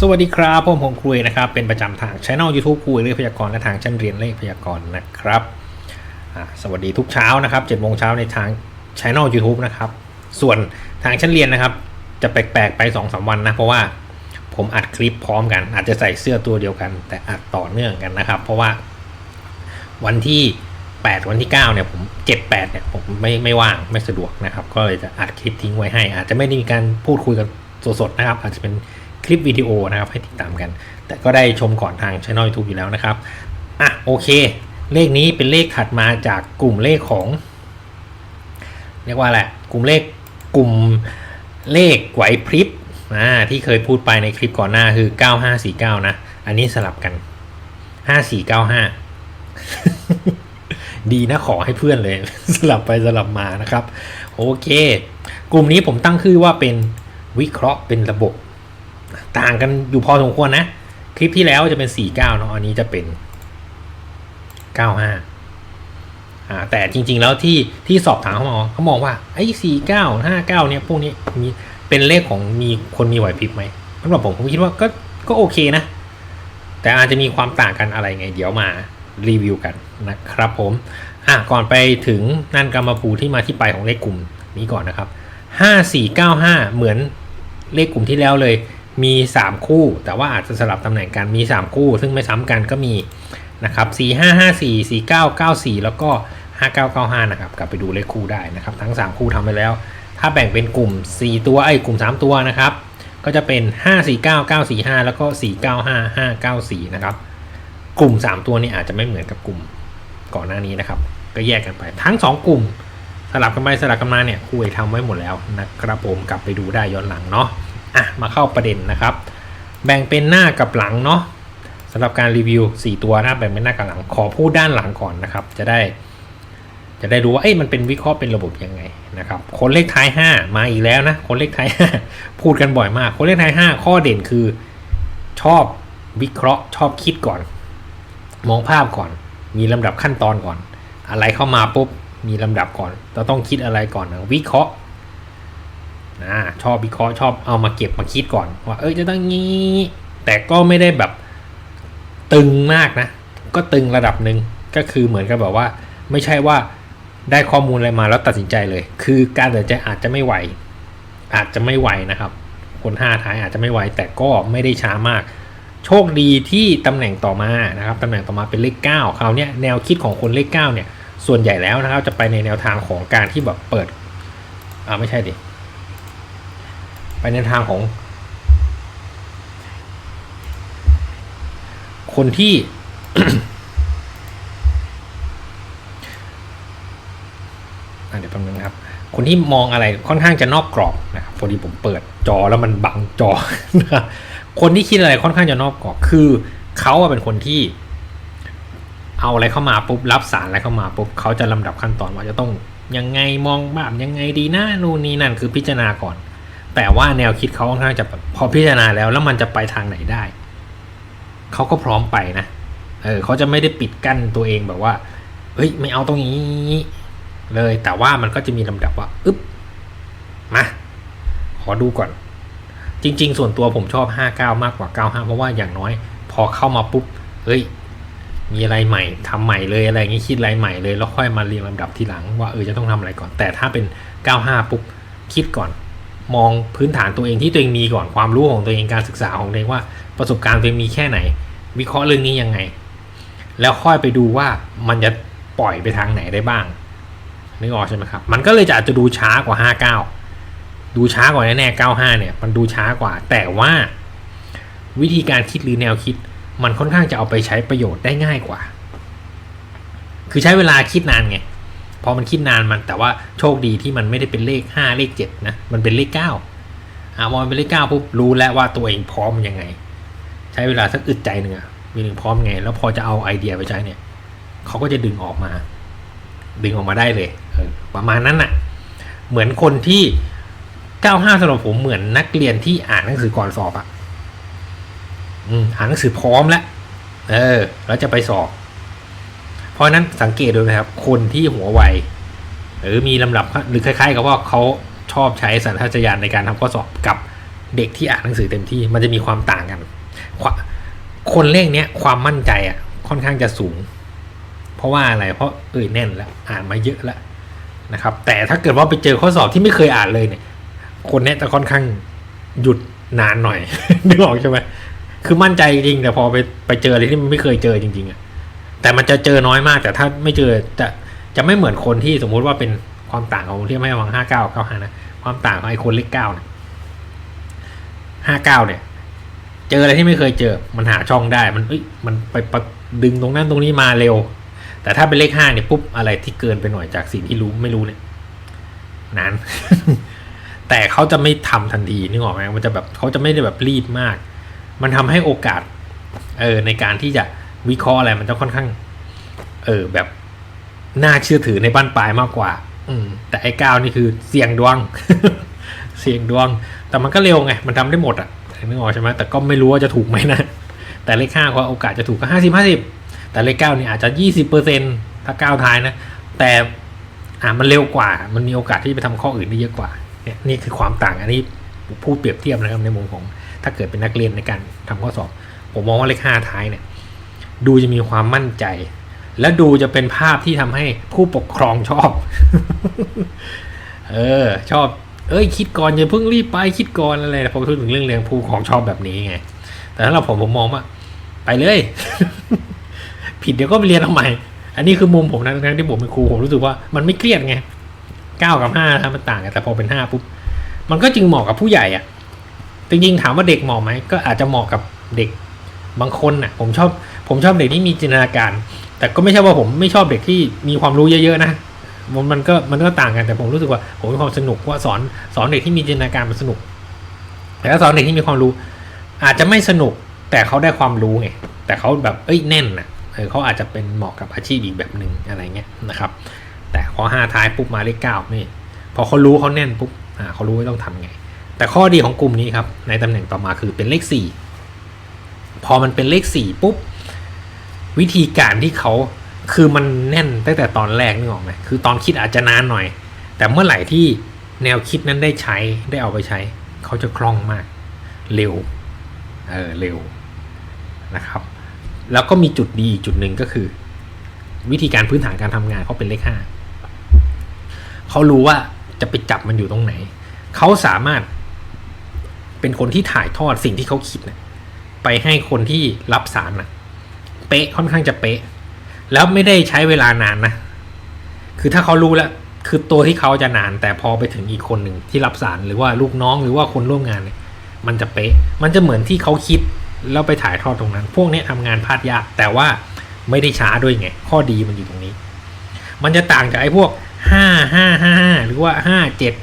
สวัสดีครับผมผมครูเอกนะครับ เป็นประจำทางช่อง YouTube ครูเลขพยากรณ์และทางชั้นเรียนเลขพยากรณ์นะครับสวัสดีทุกเช้านะครับ7โมงเช้าในทางช่อง YouTube นะครับ ส่วนทางชั้นเรียนนะครับ จะแปลกๆไป2อสวันนะ เพราะว่าผมอัดคลิปพร้อมกัน อาจจะใส่เสื้อตัวเดียวกัน แต่อัดต่อเนื่องกันนะครับ เพราะว่าวันที่ 8 วันที่ 9 เนี่ยผม 7 8 เนี่ยผมไม่ไม่ว่างไม่สะดวกนะครับ ก็เลยจะอัดคลิปทิ้งไว้ให้ อาจจะไม่ได้มีการพูดคุยกันสดๆนะครับ อาจจะเป็น คลิปวิดีโอนะครับให้ติดตามกัน แต่ก็ได้ชมก่อนทางช่อง YouTube อยู่แล้วนะครับอะโอเค เลขนี้เป็นเลขถัดมาจากกลุ่มเลขของ เรียกว่าอะไรกลุ่มเลขกลุ่มเลขไหวพริบอ่าที่เคยพูดไปในคลิปก่อนหน้าคือ 9549 นะ อันนี้สลับกัน 5495 ดีนะขอให้เพื่อนเลย สลับไปสลับมานะครับ โอเค กลุ่มนี้ผมตั้งชื่อว่าเป็นวิเคราะห์เป็นระบบ ต่างกันอยู่พอสมควรนะ คลิปที่แล้วจะเป็น 49เนาะอันนี้จะเป็น 95อ่าแต่จริง ๆ แล้วที่ที่สอบถามเขามองเขามองว่าไอ้สี่เก้าห้าเก้าเนี่ยพวกนี้มีเป็นเลขของมีคนมีไหวพริบไหมสำหรับผมผมคิดว่าก็ก็โอเคนะ แต่อาจจะมีความต่างกันอะไรไง เดี๋ยวมารีวิวกันนะครับผมอะก่อนไปถึงนั่นกรรมภูที่มาที่ไปของเลขกลุ่มนี้ก่อนนะครับห้าสี่เก้าห้าเหมือนเลขกลุ่มที่แล้วเลย มี 3 คู่ แต่ว่าอาจจะสลับตำแหน่งกันมี 3 คู่ ซึ่งไม่ซ้ำกันก็มีนะครับ4 5 5 4 4 9 9 4 แล้วก็ 5995 นะครับ กลับไปดูเลขคู่ได้นะครับ ทั้ง 3 คู่ทำไปแล้ว ถ้าแบ่งเป็นกลุ่ม 4 ตัวไอ้กลุ่ม 3 ตัวนะครับ ก็จะเป็น 549 945 แล้วก็ 495 594 นะครับ กลุ่ม 3 ตัวนี้อาจจะไม่เหมือนกับกลุ่มก่อนหน้านี้นะครับ ก็แยกกันไปทั้ง 2 กลุ่ม สลับกันไปสลับกันมาเนี่ยครูเอกทำไว้หมดแล้วนะครับผมกลับไปดูได้ย้อนหลังเนาะ อะมาเข้าประเด็นนะครับ แบ่งเป็นหน้ากับหลังเนาะสำหรับการรีวิว 4 ตัวนะแบ่งเป็นหน้ากับหลังขอพูดด้านหลังก่อนนะครับ จะได้ จะได้รู้ว่าเอ้ยมันเป็นวิเคราะห์เป็นระบบยังไงนะครับคนเลขท้าย 5 มาอีกแล้วนะคนเลขท้าย 5 พูดกันบ่อยมาก คนเลขท้าย 5 ข้อเด่นคือชอบวิเคราะห์ชอบคิดก่อน มองภาพก่อน มีลำดับขั้นตอนก่อน อะไรเข้ามาปุ๊บมีลำดับก่อนเราต้องคิดอะไรก่อนนะวิเคราะห์ะชอบวิเคราะห์ชอบเอามาเก็บมาคิดก่อน ว่า เอ้ยจะต้องงี้ แต่ก็ไม่ได้แบบตึงมากนะ ก็ตึงระดับหนึ่งก็คือเหมือนกับแบบว่า ไม่ใช่ว่าได้ข้อมูลอะไรมาแล้วตัดสินใจเลย คือการตัดสินใจอาจจะไม่ไหว อาจจะไม่ไหวนะครับ คนห้าท้ายอาจจะไม่ไหว แต่ก็ไม่ได้ช้ามาก โชคดีที่ตำแหน่งต่อมานะครับตำแหน่งต่อมาเป็นเลข 9 คราวนี้แนวคิดของคนเลข 9 เนี่ย ส่วนใหญ่แล้วนะครับจะไปในแนวทางของการที่แบบเปิดอ่าไม่ใช่ดิ ไปในทางของ คนที่ เดี๋ยวแป๊บนึงครับ คนที่มองอะไรค่อนข้างจะนอกกรอบนะครับพอดีผมเปิดจอแล้วมันบังจอนะคนที่คิดอะไรค่อนข้างจะนอกกรอบ คือเขาเป็นคนที่เอาอะไรเข้ามาปุ๊บรับสารอะไรเข้ามาปุ๊บเขาจะลำดับขั้นตอนว่าจะต้องยังไงมองแบบยังไงดีนะนู่นนี่นั่นคือพิจารณาก่อน แต่ว่าแนวคิดเขาค่อนข้างจะแบบพอพิจารณาแล้ว แล้วมันจะไปทางไหนได้ เขาก็พร้อมไปนะ เออเขาจะไม่ได้ปิดกั้นตัวเองแบบว่า เฮ้ย ไม่เอาตรงนี้ เลย แต่ว่ามันก็จะมีลำดับว่าอึ๊บ มา ขอดูก่อน จริง ๆ ส่วนตัวผมชอบ 59 มากกว่า 95 เพราะว่าอย่างน้อย พอเข้ามาปุ๊บ เฮ้ย มีอะไรใหม่ทำใหม่เลยอะไรอย่างงี้คิดอะไรใหม่เลย แล้วค่อยมาเรียงลำดับทีหลังว่าเออจะต้องทำอะไรก่อน แต่ถ้าเป็น 95 ปุ๊บคิดก่อน มองพื้นฐานตัวเองที่ตัวเองมีก่อนความรู้ของตัวเองการศึกษาของตัวเองว่าประสบการณ์ตัวเองมีแค่ไหน วิเคราะห์เรื่องนี้ยังไง แล้วค่อยไปดูว่ามันจะปล่อยไปทางไหนได้บ้างนึกออกใช่ไหมครับ มันก็เลยจะอาจจะดูช้ากว่า 59 ดูช้ากว่าแน่ๆ95 เนี่ย มันดูช้ากว่า แต่ว่า วิธีการคิดหรือแนวคิด มันค่อนข้างจะเอาไปใช้ประโยชน์ได้ง่ายกว่า คือใช้เวลาคิดนานไง พอมันคิดนานมันแต่ว่าโชคดีที่มันไม่ได้เป็นเลข 5 เลข7นะมันเป็นเลข9อ่ามองเป็นเลข9ปุ๊บรู้แล้วว่าตัวเองพร้อมยังไง ใช้เวลาสักอึดใจหนึ่งอะมีหนึ่งพร้อมไง แล้วพอจะเอาไอเดียไปใช้เนี่ยเขาก็จะดึงออกมา ดึงออกมาได้เลยเออประมาณนั้นน่ะเหมือนคนที่ 95สำหรับผมเหมือนนักเรียนที่อ่านหนังสือก่อนสอบอะอ่านหนังสือพร้อมแล้วเออ แล้วจะไปสอบ เพราะนั้นสังเกตดูนะครับ คนที่หัวไวหรือมีลำดับหรือคล้ายๆ กับว่าเขาชอบใช้สัญชาตญาณในการทำข้อสอบกับเด็กที่อ่านหนังสือเต็มที่มันจะมีความต่างกันควคนเลขเนี้ยความมั่นใจอะค่อนข้างจะสูง เพราะว่าอะไรเพราะเอ่ยแน่นแล้วอ่านมาเยอะแล้วนะครับ แต่ถ้าเกิดว่าไปเจอข้อสอบที่ไม่เคยอ่านเลยเนี่ย คนเนี้ยจะค่อนข้างหยุดนานหน่อยนึกออกใช่ไหมคือมั่นใจจริงแต่พอไปไปเจออะไรที่มันไม่เคยเจอจริงๆอะ แต่มันจะเจอน้อยมาก แต่ถ้าไม่เจอจะจะไม่เหมือนคนที่สมมุติว่าเป็นความต่างของที่ไม่ระวังห้าเก้าเก้าห้านะความต่างของไอ้คนเลขเก้าเนี่ยห้าเก้าเนี่ย เจออะไรที่ไม่เคยเจอ มันหาช่องได้มันเอ้ยมันไปไปดึงตรงนั้นตรงนี้มาเร็ว แต่ถ้าเป็นเลขห้าเนี่ยปุ๊บอะไรที่เกินไปหน่อยจากสิ่งที่รู้ไม่รู้เนี่ยนานแต่เขาจะไม่ทำทันทีนึกออกไหมมันจะแบบเขาจะไม่ได้แบบรีบมาก มันทำให้โอกาสเออในการที่จะ วิเคราะห์อะไรมันจะค่อนข้าง เออแบบน่าเชื่อถือในบ้านปลายมากกว่า อืม แต่ไอ้ก้าวนี่คือเสี่ยงดวง เสี่ยงดวง แต่มันก็เร็วไง มันทำได้หมดอะนึกออกใช่ไหมแต่ก็ไม่รู้ว่าจะถูกไหมนะ แต่เลขห้าก็โอกาสจะถูกก็ห้าสิบห้าสิบแต่เลขเก้านี่อาจจะยี่สิบเปอร์เซ็นถ้าก้าวท้ายนะ แต่อ่ามันเร็วกว่า มันมีโอกาสที่จะไปทำข้ออื่นได้เยอะกว่า เนี่ยนี่คือความต่างอันนี้พูดเปรียบเทียบนะครับในมุมของ ถ้าเกิดเป็นนักเรียนในการทำข้อสอบ ผมมองว่าเลขห้าท้ายเนี่ย ดูจะมีความมั่นใจ และดูจะเป็นภาพที่ทำให้ผู้ปกครองชอบ เออ ชอบ เอ้ย คิดก่อนอย่าเพิ่งรีบไปคิดก่อนอะไรผมพูดถึงเรื่องเรียนผู้ปกครองชอบแบบนี้ไง แต่ถ้าเราผมผมมองว่าไปเลย ผิดเดี๋ยวก็ไปเรียนทำไมอันนี้คือมุมผมนะทั้งที่ผมเป็นครูผมรู้สึกว่ามันไม่เครียดไงเก้ากับห้านะมันต่างกันแต่พอเป็นห้าปุ๊บมันก็จึงเหมาะกับผู้ใหญ่อะจริงๆถามว่าเด็กเหมาะไหมก็อาจจะเหมาะกับเด็กบางคนน่ะ ผมชอบ ผมชอบเด็กที่มีจินตนาการ แต่ก็ไม่ใช่ว่าผมไม่ชอบเด็กที่มีความรู้เยอะๆนะมันมันก็มันก็ต่างกันแต่ผมรู้สึกว่าผมมีความสนุกว่าสอนสอนเด็กที่มีจินตนาการมันสนุก แต่ถ้าสอนเด็กที่มีความรู้ อาจจะไม่สนุกแต่เขาได้ความรู้ไงแต่เขาแบบเอ้ยแน่นนะเออเขาอาจจะเป็นเหมาะกับอาชีพอีกแบบหนึ่งอะไรเงี้ยนะครับ แต่ข้อห้าท้ายปุ๊บมาเลขเก้านี่พอเขารู้เขาแน่นปุ๊บอ่าเขารู้ว่าต้องทำไง แต่ข้อดีของกลุ่มนี้ครับในตำแหน่งต่อมาคือเป็นเลขสี่พอมันเป็นเลขสี่ปุ๊บ วิธีการที่เขาคือมันแน่นตั้งแต่ตอนแรกนึกออกไหมคือตอนคิดอาจจะนานหน่อย แต่เมื่อไหร่ที่แนวคิดนั้นได้ใช้ได้เอาไปใช้ เขาจะคล่องมาก เร็วเออเร็วนะครับ แล้วก็มีจุดดีจุดหนึ่งก็คือ วิธีการพื้นฐานการทำงานเขาเป็นเลขห้าเขารู้ว่าจะไปจับมันอยู่ตรงไหน เขาสามารถเป็นคนที่ถ่ายทอดสิ่งที่เขาคิดนะไปให้คนที่รับสารนะ เป๊ะค่อนข้างจะเป๊ะ แล้วไม่ได้ใช้เวลานานนะ คือถ้าเขารู้แล้ว คือตัวที่เขาจะนาน แต่พอไปถึงอีกคนหนึ่งที่รับสารหรือว่าลูกน้องหรือว่าคนร่วมงานเนี่ย มันจะเป๊ะ มันจะเหมือนที่เขาคิดแล้วไปถ่ายทอดตรงนั้น พวกนี้ทำงานพลาดยาก แต่ว่าไม่ได้ช้าด้วยไง ข้อดีมันอยู่ตรงนี้ มันจะต่างจากไอ้พวกห้าห้าห้าหรือว่าห้าเจ็ด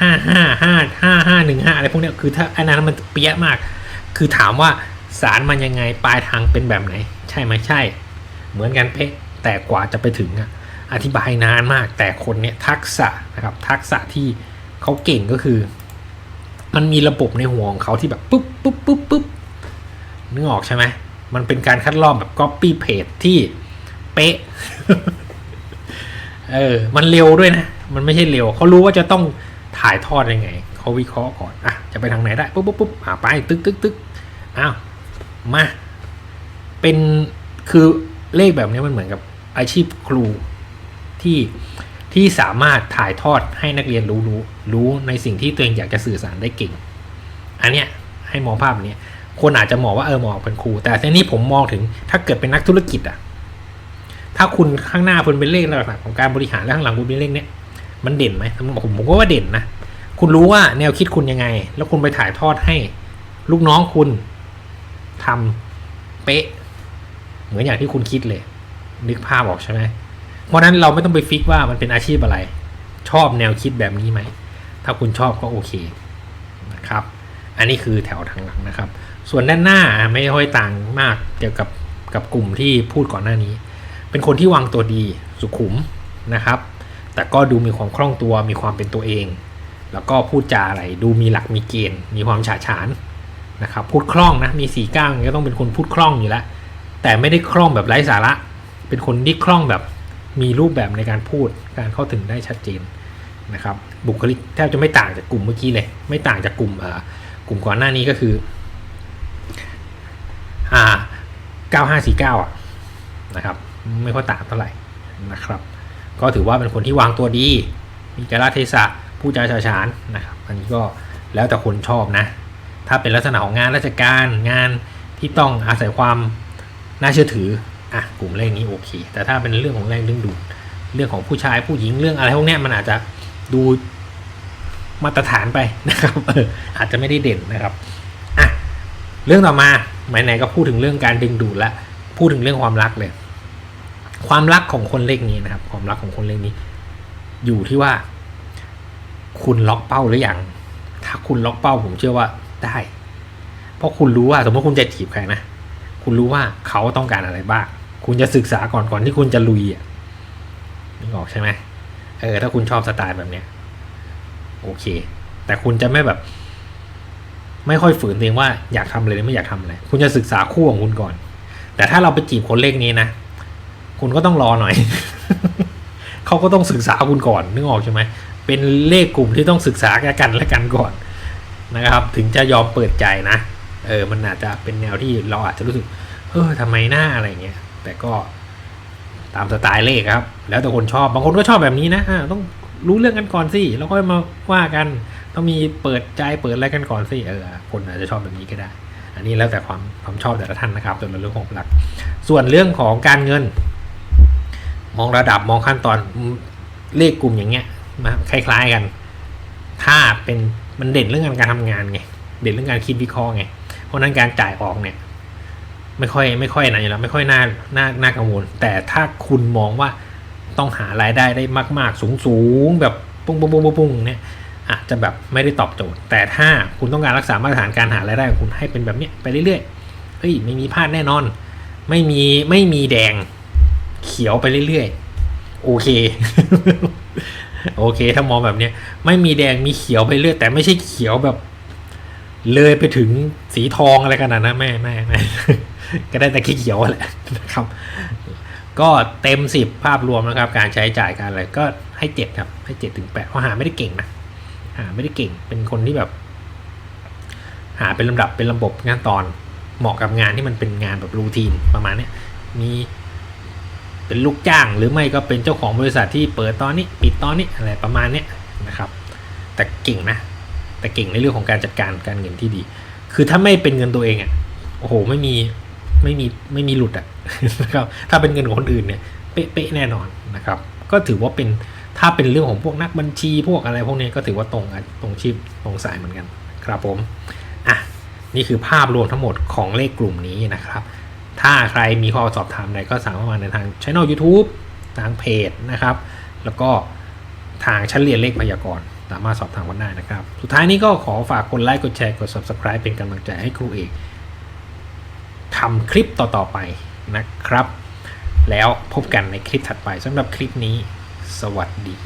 ห้าห้าห้าห้าห้าหนึ่งห้าอะไรพวกนี้คือถ้าอันนั้นมันเปี้ยมาก คือถามว่า สารมันยังไงปลายทางเป็นแบบไหน ใช่ไหมใช่ เหมือนกันเป๊ะแต่กว่าจะไปถึงอะอธิบายนานมากแต่คนเนี้ยทักษะนะครับทักษะที่เขาเก่งก็คือ มันมีระบบในหัวของเขาที่แบบปุ๊บปุ๊บปุ๊บปุ๊บนึกออกใช่ไหมมันเป็นการคัดลอกแบบ copy paste ที่เป๊ะเออมันเร็วด้วยนะ มันไม่ใช่เร็วเขารู้ว่าจะต้องถ่ายทอดยังไงเขาวิเคราะห์ก่อนอะจะไปทางไหนได้ปุ๊บปุ๊บปุ๊บอ่าไปตึ๊กตึ๊กตึ๊กอ้าว มา เป็นคือเลขแบบนี้มันเหมือนกับอาชีพครูที่ที่สามารถถ่ายทอดให้นักเรียนรู้รู้รู้ในสิ่งที่ตัวเองอยากจะสื่อสารได้เก่ง อันเนี้ยให้มองภาพแบบนี้คนอาจจะมองว่าเออมองเป็นครู แต่ทีนี้ผมมองถึงถ้าเกิดเป็นนักธุรกิจอะถ้าคุณข้างหน้าคุณเป็นเลขหลักของการบริหารและข้างหลังคุณเป็นเลขเนี้ยมันเด่นไหมผมผมก็ว่าเด่นนะคุณรู้ว่าแนวคิดคุณยังไง แล้วคุณไปถ่ายทอดให้ ลูกน้องคุณ ทำเป๊ะ เหมือนอย่างที่คุณคิดเลย นึกภาพออกใช่ไหมเพราะฉะนั้นเราไม่ต้องไปฟิกว่ามันเป็นอาชีพอะไร ชอบแนวคิดแบบนี้ไหม ถ้าคุณชอบก็โอเคนะครับ อันนี้คือแถวทางหลังนะครับ ส่วนด้านหน้าไม่ค่อยต่างมากเกี่ยวกับกับกลุ่มที่พูดก่อนหน้านี้ เป็นคนที่วางตัวดีสุขุมนะครับ แต่ก็ดูมีความคล่องตัวมีความเป็นตัวเอง แล้วก็พูดจาอะไรดูมีหลักมีเกณฑ์ มีความฉาฉาน นะครับพูดคล่องนะมีสีก้างก็ต้องเป็นคนพูดคล่องอยู่แล้วแต่ไม่ได้คล่องแบบไร้สาระ เป็นคนที่คล่องแบบมีรูปแบบในการพูดการเข้าถึงได้ชัดเจนนะครับบุคลิกแทบจะไม่ต่างจากกลุ่มเมื่อกี้เลย ไม่ต่างจากกลุ่มเอ่อลุ่มก่อนหน้านี้ก็คืออ่าเก้าห้าสี่เก้าอะนะครับไม่ค่อยต่างเท่าไหร่นะครับ ก็ถือว่าเป็นคนที่วางตัวดี มีกาเทศะผู้จาฉาฉานนะครับอันนี้ก็แล้วแต่คนชอบนะ ถ้าเป็นลักษณะของงานราชการงานที่ต้องอาศัยความน่าเชื่อถืออะกลุ่มเลขนี้โอเค แต่ถ้าเป็นเรื่องของแรงดึงดูดเรื่องของผู้ชายผู้หญิงเรื่องอะไรพวกนี้มันอาจจะดูมาตรฐานไปนะครับอาจจะไม่ได้เด่นนะครับอะเรื่องต่อมาไหนๆก็พูดถึงเรื่องการดึงดูดละพูดถึงเรื่องความรักเลย ความรักของคนเลขนี้นะครับ ความรักของคนเลขนี้ อยู่ที่ว่า คุณล็อกเป้าหรือยังถ้าคุณล็อกเป้าผมเชื่อว่า ได้ เพราะคุณรู้ว่าสมมติคุณจะจีบใครนะ คุณรู้ว่าเขาต้องการอะไรบ้าง คุณจะศึกษาก่อนก่อนที่คุณจะลุยอะนึกออกใช่ไหมเออถ้าคุณชอบสไตล์แบบเนี้ยโอเค แต่คุณจะไม่แบบ ไม่ค่อยฝืนตัวเองว่าอยากทำอะไรหรือไม่อยากทำอะไร คุณจะศึกษาคู่ของคุณก่อน แต่ถ้าเราไปจีบคนเลขนี้นะ คุณก็ต้องรอหน่อย เขาก็ต้องศึกษาคุณก่อนนึกออกใช่ไหมเป็นเลขกลุ่มที่ต้องศึกษากันและกันก่อน นะครับ ถึงจะยอมเปิดใจนะ เออ มันอาจจะเป็นแนวที่เราอาจจะรู้สึก เออทำไมหน้าอะไรเงี้ย แต่ก็ตามสไตล์เลขครับ แล้วแต่คนชอบ บางคนก็ชอบแบบนี้นะต้องรู้เรื่องกันก่อนสิ แล้วก็มาว่ากัน ต้องมีเปิดใจเปิดอะไรกันก่อนสิ เออ คนอาจจะชอบแบบนี้ก็ได้ อันนี้แล้วแต่ความความชอบแต่ละท่านนะครับส่วนเรื่องของหลัก ส่วนเรื่องของการเงิน มองระดับมองขั้นตอนเลขกลุ่มอย่างเงี้ยมาคล้าย ๆกัน ถ้าเป็น มันเด่นเรื่องการทำงานไง เด่นเรื่องการคิดวิเคราะห์ไง เพราะนั้นการจ่ายออกเนี่ย ไม่ค่อยไม่ค่อยนะอยู่แล้ว ไม่ค่อยน่าน่าน่ากังวล แต่ถ้าคุณมองว่าต้องหารายได้ได้มาก ๆ สูงสูงๆแบบปุ้งปุ้งปุ้งปุ้งปุ้งเนี่ยอาจจะแบบไม่ได้ตอบโจทย์ แต่ถ้าคุณต้องการรักษามาตรฐานการหารายได้ของคุณให้เป็นแบบเนี้ยไปเรื่อยๆเฮ้ยไม่มีพลาดแน่นอน ไม่มีไม่มีแดงเขียวไปเรื่อยๆ โอเค โอเค ถ้ามองแบบเนี้ยไม่มีแดงมีเขียวไปเรื่อยแต่ไม่ใช่เขียวแบบ เลยไปถึงสีทองอะไรขนาดนั้นไม่ไม่ไม่ก็ได้แต่ขี้เขียวแหละนะครับ ก็เต็มสิบภาพรวมนะครับ การใช้จ่ายการอะไรก็ให้เจ็ดครับ ให้เจ็ดถึงแปดเพราะหาไม่ได้เก่งนะหาไม่ได้เก่งเป็นคนที่แบบ หาเป็นลำดับเป็นระบบงานตอนเหมาะกับงานที่มันเป็นงานแบบรูทีนประมาณเนี้ยมี เป็นลูกจ้างหรือไม่ก็เป็นเจ้าของบริษัทที่เปิดตอนนี้ปิดตอนนี้อะไรประมาณนี้นะครับ แต่เก่งนะ แต่เก่งในเรื่องของการจัดการการเงินที่ดี คือถ้าไม่เป็นเงินตัวเองอะ่ะโอ้โหไม่มีไม่มีไม่มีหลุดอะ่ะนะครับถ้าเป็นเงินของคนอื่นเนี่ยเป๊ะแน่นอนนะครับ ก็ถือว่าเป็นถ้าเป็นเรื่องของพวกนักบัญชีพวกอะไรพวกนี้ก็ถือว่าตรงตรงชีพตรงสายเหมือนกันครับผมอะนี่คือภาพรวมทั้งหมดของเลขกลุ่มนี้นะครับ ถ้าใครมีข้อสอบถามใดก็สามารถมาในทางช่อง YouTube ทางเพจนะครับ แล้วก็ทางชั้นเรียนเลขพยากรณ์สามารถสอบถามกันได้นะครับ สุดท้ายนี้ก็ขอฝากกดไลค์กดแชร์กด Subscribe เป็นกำลังใจให้ครูเอกทำคลิปต่อๆไปนะครับ แล้วพบกันในคลิปถัดไปสำหรับคลิปนี้ สวัสดี